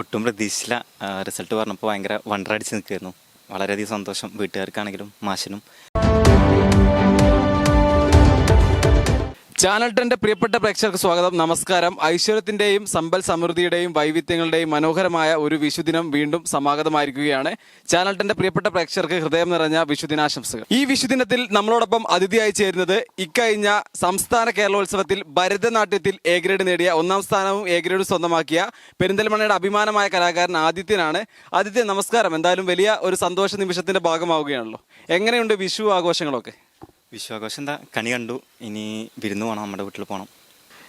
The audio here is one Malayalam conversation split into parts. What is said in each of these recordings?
ഒട്ടും പ്രതീക്ഷിച്ചില്ല. റിസൾട്ട് പറഞ്ഞപ്പോൾ ഭയങ്കര വണ്ടർ അടിച്ച് നിൽക്കുമായിരുന്നു വളരെയധികം സന്തോഷം വീട്ടുകാർക്കാണെങ്കിലും മാഷിനും. ചാനൽ ടെന്റെ പ്രിയപ്പെട്ട പ്രേക്ഷകർക്ക് സ്വാഗതം. നമസ്കാരം. ഐശ്വര്യത്തിന്റെയും സമ്പൽ സമൃദ്ധിയുടെയും വൈവിധ്യങ്ങളുടെയും മനോഹരമായ ഒരു വിശുദിനം വീണ്ടും സമാഗതമായിരിക്കുകയാണ്. ചാനൽ ടെന്റെ പ്രിയപ്പെട്ട പ്രേക്ഷകർക്ക് ഹൃദയം നിറഞ്ഞ വിശുദിനാശംസകൾ ഈ വിശുദിനത്തിൽ നമ്മളോടൊപ്പം അതിഥിയായി ചേരുന്നത് ഇക്കഴിഞ്ഞ സംസ്ഥാന കേരളോത്സവത്തിൽ ഭരതനാട്യത്തിൽ എ ഗ്രേഡ് നേടിയ ഒന്നാം സ്ഥാനവും എ ഗ്രേഡും സ്വന്തമാക്കിയ പെരിന്തൽമണ്ണയുടെ അഭിമാനമായ കലാകാരൻ ആദിത്യനാണ്. ആദിത്യ നമസ്കാരം. എന്തായാലും വലിയ ഒരു സന്തോഷ നിമിഷത്തിന്റെ ഭാഗമാവുകയാണല്ലോ. എങ്ങനെയുണ്ട് വിഷു ആഘോഷങ്ങളൊക്കെ? വിശ്വാഘോഷം എന്താ? കണി കണ്ടു. ഇനി വിരുന്ന് പോകണം നമ്മുടെ വീട്ടിൽ പോകണം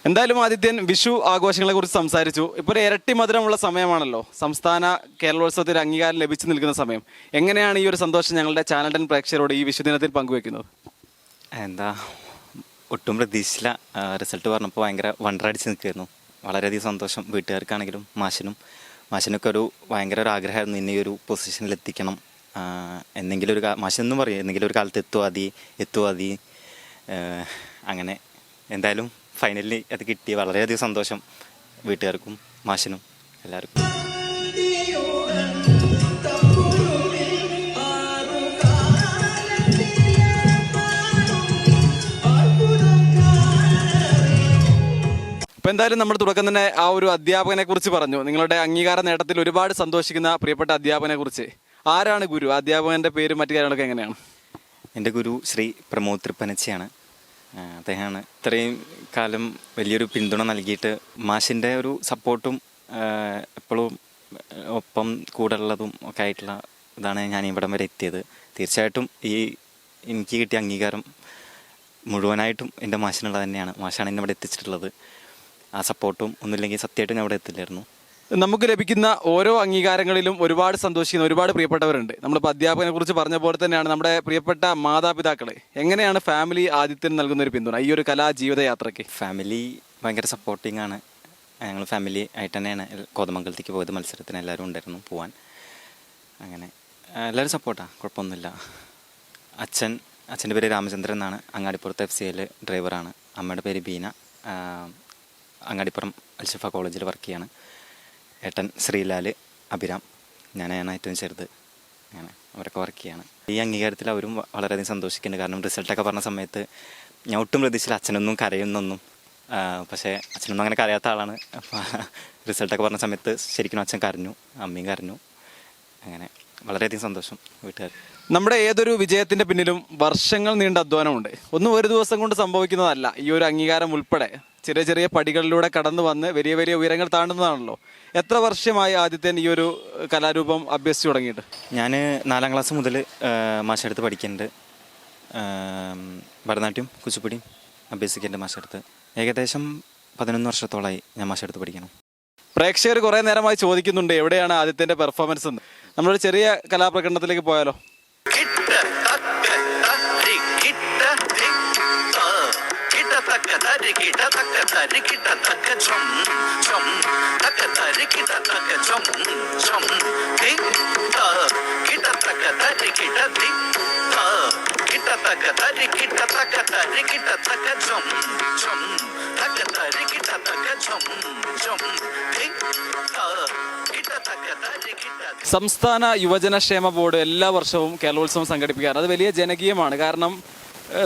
എന്തായാലും ആദിത്യൻ വിഷു ആഘോഷങ്ങളെ കുറിച്ച് സംസാരിച്ചു. ഇപ്പോൾ ഒരു ഇരട്ടി മധുരമുള്ള സമയമാണല്ലോ. സംസ്ഥാന കേരളോത്സവത്തിന് അംഗീകാരം ലഭിച്ചു നിൽക്കുന്ന സമയം. എങ്ങനെയാണ് ഈ ഒരു സന്തോഷം ഞങ്ങളുടെ ചാനൽ ടെൻ പ്രേക്ഷകരോട് ഈ വിഷുദിനത്തിൽ പങ്കുവെക്കുന്നത്? എന്താ ഒട്ടും പ്രതീക്ഷിച്ചില്ല. റിസൾട്ട് പറഞ്ഞപ്പോൾ ഭയങ്കര വണ്ടർ അടിച്ച് നിൽക്കുമായിരുന്നു വളരെയധികം സന്തോഷം വീട്ടുകാർക്കാണെങ്കിലും മാഷിനും. മാഷിനൊക്കെ ഒരു ഭയങ്കര ഒരു ആഗ്രഹമായിരുന്നു. ഇന്നീ ഒരു പൊസിഷനിൽ എത്തിക്കണം. എന്തെങ്കിലും ഒരു മാഷെന്നും പറയും എന്തെങ്കിലും ഒരു കാലത്ത് എത്തുവാ മതി എത്തുവാ മതി അങ്ങനെ എന്തായാലും ഫൈനലിൽ അത് കിട്ടി. വളരെയധികം സന്തോഷം വീട്ടുകാർക്കും മാഷിനും എല്ലാവർക്കും. ഇപ്പൊ എന്തായാലും നമ്മൾ തുടക്കം തന്നെ ആ ഒരു അധ്യാപകനെ കുറിച്ച് പറഞ്ഞു. നിങ്ങളുടെ അംഗീകാര നേട്ടത്തിൽ ഒരുപാട് സന്തോഷിക്കുന്ന പ്രിയപ്പെട്ട അധ്യാപകനെ കുറിച്ച് ആരാണ് ഗുരു? അധ്യാപകന്റെ പേര് മറ്റു കാര്യങ്ങളൊക്കെ എങ്ങനെയാണ്? എന്റെ ഗുരു ശ്രീ പ്രമോദ് തൃപ്പനച്ചിയാണ്. അദ്ദേഹമാണ് ഇത്രയും കാലം വലിയൊരു പിന്തുണ നൽകിയിട്ട് മാഷിന്റെ ഒരു സപ്പോർട്ടും എപ്പോഴും ഒപ്പം കൂടെ ഉള്ളതും ഒക്കെ ആയിട്ടുള്ള ഇതാണ് ഞാൻ ഇവിടം വരെ എത്തിയത്. തീർച്ചയായിട്ടും ഈ എനിക്ക് കിട്ടിയ അംഗീകാരം മുഴുവനായിട്ടും എന്റെ മാഷിനുള്ളത് തന്നെയാണ്. മാഷാണ് എന്നെ ഇവിടെ എത്തിച്ചിട്ടുള്ളത്. ആ സപ്പോർട്ടും ഒന്നുമില്ലെങ്കിൽ സത്യമായിട്ടും ഞാൻ ഇവിടെ എത്തില്ലായിരുന്നു. നമുക്ക് ലഭിക്കുന്ന ഓരോ അംഗീകാരങ്ങളിലും ഒരുപാട് സന്തോഷിക്കുന്ന ഒരുപാട് പ്രിയപ്പെട്ടവരുണ്ട്. നമ്മളിപ്പോൾ അധ്യാപകനെ കുറിച്ച് പറഞ്ഞ പോലെ തന്നെയാണ് നമ്മുടെ പ്രിയപ്പെട്ട മാതാപിതാക്കളെ. എങ്ങനെയാണ് ഫാമിലി ആദ്യത്തിന് നൽകുന്ന ഒരു പിന്തുണ? ഈ ഒരു കലാ ജീവിതയാത്രയ്ക്ക്. ഫാമിലി ഭയങ്കര സപ്പോർട്ടിംഗ് ആണ്. ഞങ്ങൾ ഫാമിലി ആയിട്ട് തന്നെയാണ്. കോതമംഗലത്തേക്ക് പോയത് മത്സരത്തിന് എല്ലാവരും ഉണ്ടായിരുന്നു പോവാൻ. അങ്ങനെ എല്ലാവരും സപ്പോർട്ടാണ് കുഴപ്പമൊന്നുമില്ല. അച്ഛൻ അച്ഛന്റെ പേര് രാമചന്ദ്രൻ എന്നാണ്. അങ്ങാടിപ്പുറത്ത് എഫ് സി എൽ ഡ്രൈവറാണ് അമ്മയുടെ പേര് ബീന. അങ്ങാടിപ്പുറം അൽഷഫ കോളേജിൽ വർക്ക് ചെയ്യാണ്. ഏട്ടൻ ശ്രീലാൽ അഭിരാം. ഞാനാണ് ഏറ്റവും ചെറുത്. അങ്ങനെ അവരൊക്കെ വർക്ക് ചെയ്യാണ്. ഈ അംഗീകാരത്തിൽ അവരും വളരെയധികം സന്തോഷിക്കുന്നുണ്ട്. കാരണം റിസൾട്ടൊക്കെ പറഞ്ഞ സമയത്ത് ഞാൻ ഒട്ടും പ്രതീക്ഷിച്ചില്ല അച്ഛനൊന്നും കരയുന്നൊന്നും പക്ഷേ അച്ഛനൊന്നും അങ്ങനെ കരയാത്ത ആളാണ്. റിസൾട്ടൊക്കെ പറഞ്ഞ സമയത്ത് ശരിക്കും അച്ഛൻ കരഞ്ഞു അമ്മയും കരഞ്ഞു. അങ്ങനെ വളരെയധികം സന്തോഷം വീട്ടുകാർ. നമ്മുടെ ഏതൊരു വിജയത്തിന്റെ പിന്നിലും വർഷങ്ങൾ നീണ്ട അധ്വാനമുണ്ട്. ഒന്നും ഒരു ദിവസം കൊണ്ട് സംഭവിക്കുന്നതല്ല. ഈ ഒരു അംഗീകാരം ഉൾപ്പെടെ. ചെറിയ ചെറിയ പടികളിലൂടെ കടന്നു വന്ന് വലിയ വലിയ ഉയരങ്ങൾ താണ്ടുന്നതാണല്ലോ. എത്ര വർഷമായി ആദ്യത്തെ ഈ ഒരു കലാരൂപം അഭ്യസിച്ചു തുടങ്ങിയിട്ട്? ഞാൻ നാലാം ക്ലാസ് മുതൽ മാഷെടുത്ത് പഠിക്കുന്നുണ്ട് ഭരതനാട്യം കുച്ചിപ്പുടിയും അഭ്യസിക്കുന്നുണ്ട് മാഷെടുത്ത്. ഏകദേശം പതിനൊന്ന് വർഷത്തോളമായി ഞാൻ മാഷെടുത്ത് പഠിക്കണം. പ്രേക്ഷകർ കുറേ നേരമായി ചോദിക്കുന്നുണ്ട് എവിടെയാണ് ആദ്യത്തിന്റെ പെർഫോമൻസ് എന്ന്. നമ്മളൊരു ചെറിയ കലാപ്രകടനത്തിലേക്ക് പോയാലോ? കിട്ട സംസ്ഥാന യുവജനക്ഷേമ ബോർഡ് എല്ലാ വർഷവും കേരളോത്സവം സംഘടിപ്പിക്കാറ്. അത് വലിയ ജനകീയമാണ്. കാരണം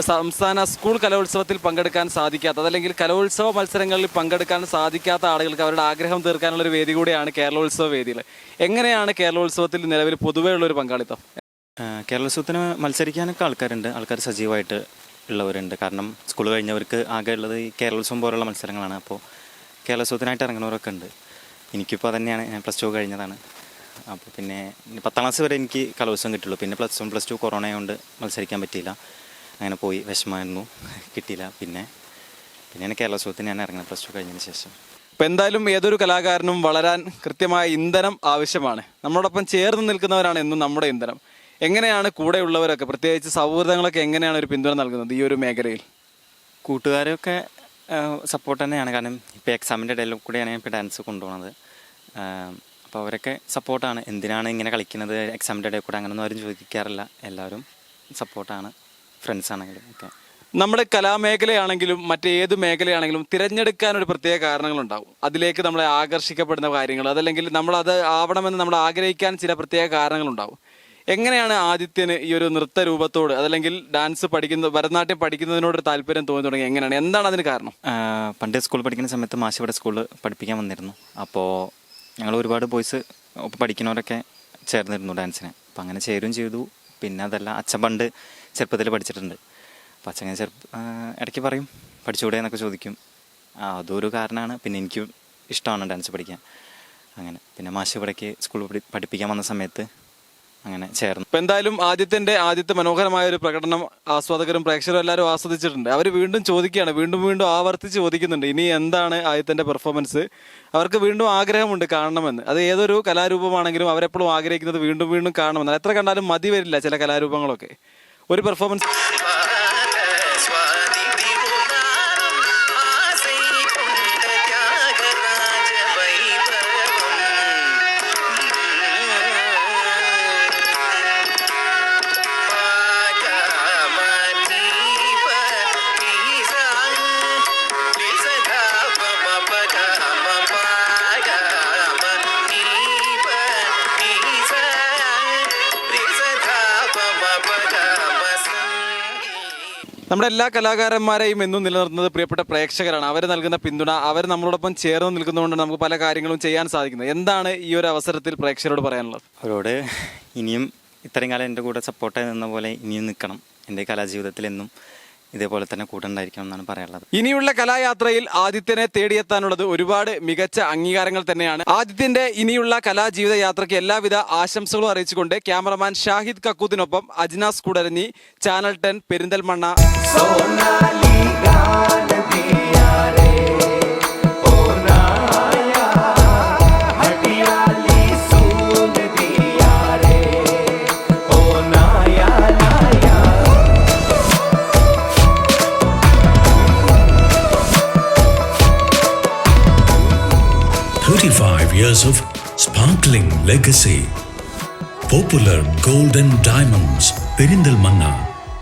സംസ്ഥാന സ്കൂൾ കലോത്സവത്തിൽ പങ്കെടുക്കാൻ സാധിക്കാത്ത അതല്ലെങ്കിൽ കലോത്സവ മത്സരങ്ങളിൽ പങ്കെടുക്കാൻ സാധിക്കാത്ത ആളുകൾക്ക് അവരുടെ ആഗ്രഹം തീർക്കാനുള്ള ഒരു വേദി കൂടിയാണ് കേരളോത്സവ വേദികൾ എങ്ങനെയാണ് കേരളോത്സവത്തിൽ നിലവിൽ പൊതുവേ ഉള്ളൊരു പങ്കാളിത്തം? കേരളോത്സവത്തിന് മത്സരിക്കാനൊക്കെ ആൾക്കാരുണ്ട്. ആൾക്കാർ സജീവമായിട്ട് ഉള്ളവരുണ്ട്. കാരണം സ്കൂൾ കഴിഞ്ഞവർക്ക് ആകെ ഉള്ളത് ഈ കേരളോത്സവം പോലുള്ള മത്സരങ്ങളാണ്. അപ്പോൾ കേരളോത്സവത്തിനായിട്ട് ഇറങ്ങുന്നവരൊക്കെ ഉണ്ട്. എനിക്കിപ്പോൾ തന്നെയാണ് ഞാൻ പ്ലസ് ടു കഴിഞ്ഞതാണ്. അപ്പോൾ പിന്നെ പത്താം ക്ലാസ് വരെ എനിക്ക് കലോത്സവം കിട്ടുള്ളൂ. പിന്നെ plus one plus two corona കൊണ്ട് മത്സരിക്കാൻ പറ്റിയില്ല. അങ്ങനെ പോയി വിഷമമായിരുന്നു. കിട്ടിയില്ല. പിന്നെ പിന്നെ പിന്നെയാണ് കേരളോത്സവത്തിന് ഞാൻ ഇറങ്ങുന്നത് പ്ലസ് ടു കഴിഞ്ഞതിന് ശേഷം. ഇപ്പം എന്തായാലും ഏതൊരു കലാകാരനും വളരാൻ കൃത്യമായ ഇന്ധനം ആവശ്യമാണ്. നമ്മളോടൊപ്പം ചേർന്ന് നിൽക്കുന്നവരാണ് എന്നും നമ്മുടെ ഇന്ധനം. എങ്ങനെയാണ് കൂടെയുള്ളവരൊക്കെ പ്രത്യേകിച്ച് സൗഹൃദങ്ങളൊക്കെ എങ്ങനെയാണ് ഒരു പിന്തുണ നൽകുന്നത് ഈ ഒരു മേഖലയിൽ? കൂട്ടുകാരൊക്കെ സപ്പോർട്ട് തന്നെയാണ്. കാരണം ഇപ്പോൾ എക്സാമിന്റെ ഇടയിൽ കൂടെയാണ് ഞാൻ ഇപ്പോൾ ഡാൻസ് കൊണ്ടുപോകുന്നത് അപ്പോൾ അവരൊക്കെ സപ്പോർട്ടാണ് എന്തിനാണ് ഇങ്ങനെ കളിക്കുന്നത്? എക്സാമിന്റെ ഇടയിൽ കൂടെ അങ്ങനെയൊന്നും ആരും ചോദിക്കാറില്ല. എല്ലാവരും സപ്പോർട്ടാണ് ഫ്രണ്ട്സ് ആണെങ്കിലും ഒക്കെ. നമ്മുടെ കലാമേഖലയാണെങ്കിലും മറ്റേത് മേഖലയാണെങ്കിലും തിരഞ്ഞെടുക്കാൻ ഒരു പ്രത്യേക കാരണങ്ങളുണ്ടാവും. അതിലേക്ക് നമ്മളെ ആകർഷിക്കപ്പെടുന്ന കാര്യങ്ങൾ അതല്ലെങ്കിൽ നമ്മളത് അത് ആവണമെന്ന് നമ്മൾ ആഗ്രഹിക്കാൻ ചില പ്രത്യേക കാരണങ്ങളുണ്ടാവും. എങ്ങനെയാണ് ആദിത്യന് ഈ ഒരു നൃത്ത രൂപത്തോട് അതല്ലെങ്കിൽ ഡാൻസ് പഠിക്കുന്ന ഭരതനാട്യം പഠിക്കുന്നതിനോട് ഒരു താല്പര്യം തോന്നി തുടങ്ങി? എങ്ങനെയാണ്? എന്താണ് അതിന് കാരണം? പണ്ട് സ്കൂളിൽ പഠിക്കുന്ന സമയത്ത് മാശിവിടെ സ്കൂളിൽ പഠിപ്പിക്കാൻ വന്നിരുന്നു. അപ്പോൾ ഞങ്ങൾ ഒരുപാട് ബോയ്സ് പഠിക്കുന്നവരൊക്കെ ചേർന്നിരുന്നു ഡാൻസിന് അപ്പോൾ അങ്ങനെ ചേരുകയും ചെയ്തു. പിന്നെ അതല്ല അച്ഛൻ പണ്ട് ചെറുപ്പത്തിൽ പഠിച്ചിട്ടുണ്ട്. അപ്പോൾ അച്ഛൻ ചെറുപ്പ ഇടയ്ക്ക് പറയും പഠിച്ചുകൂടെ എന്നൊക്കെ ചോദിക്കും. അതൊരു കാരണമാണ്. പിന്നെ എനിക്ക് ഇഷ്ടമാണ് ഡാൻസ് പഠിക്കാൻ. അങ്ങനെ. പിന്നെ മാഷ് ഇവിടേക്ക് സ്കൂളിൽ പഠിപ്പിക്കാൻ വന്ന സമയത്ത് അങ്ങനെ ചേർന്നു. ഇപ്പൊ എന്തായാലും ആദ്യത്തിന്റെ ആദ്യത്തെ മനോഹരമായ ഒരു പ്രകടനം ആസ്വാദകരും പ്രേക്ഷകരും എല്ലാവരും ആസ്വദിച്ചിട്ടുണ്ട്. അവർ വീണ്ടും ചോദിക്കുകയാണ് വീണ്ടും വീണ്ടും ആവർത്തിച്ച് ചോദിക്കുന്നുണ്ട് ഇനി എന്താണ് ആദ്യത്തിന്റെ പെർഫോമൻസ്? അവർക്ക് വീണ്ടും ആഗ്രഹമുണ്ട് കാണണമെന്ന്. അത് ഏതൊരു കലാരൂപമാണെങ്കിലും അവരെപ്പോഴും ആഗ്രഹിക്കുന്നത് വീണ്ടും വീണ്ടും കാണണമെന്ന്. എത്ര കണ്ടാലും മതി വരില്ല ചില കലാരൂപങ്ങളൊക്കെ. ഒരു പെർഫോമൻസ് നമ്മുടെ എല്ലാ കലാകാരന്മാരെയും എന്നും നിലനിർത്തുന്നത് പ്രിയപ്പെട്ട പ്രേക്ഷകരാണ്. അവർ നൽകുന്ന പിന്തുണ അവർ നമ്മളോടൊപ്പം ചേർന്ന് നിൽക്കുന്നതുകൊണ്ട് നമുക്ക് പല കാര്യങ്ങളും ചെയ്യാൻ സാധിക്കുന്നത്. എന്താണ് ഈ ഒരു അവസരത്തിൽ പ്രേക്ഷകരോട് പറയാനുള്ളത്? അവരോട് ഇനിയും ഇത്രയും കാലം എന്റെ കൂടെ സപ്പോർട്ടായി നിന്ന പോലെ ഇനിയും നിൽക്കണം. എന്റെ കലാജീവിതത്തിൽ എന്നും ഇതേപോലെ തന്നെ കൂട്ടുണ്ടായിരിക്കണം എന്നാണ് പറയാനുള്ളത്. ഇനിയുള്ള കലായാത്രയിൽ ആദിത്യനെ തേടിയെത്താനുള്ളത് ഒരുപാട് മികച്ച അംഗീകാരങ്ങൾ തന്നെയാണ്. ആദിത്യന്റെ ഇനിയുള്ള കലാജീവിത യാത്രയ്ക്ക് എല്ലാവിധ ആശംസകളും അറിയിച്ചുകൊണ്ട് cameraman Shahid കക്കൂത്തിനൊപ്പം Ajnas Koodaranji channel ten Perinthalmanna. Years of sparkling legacy. Popular Golden Diamonds, Perindalmanna,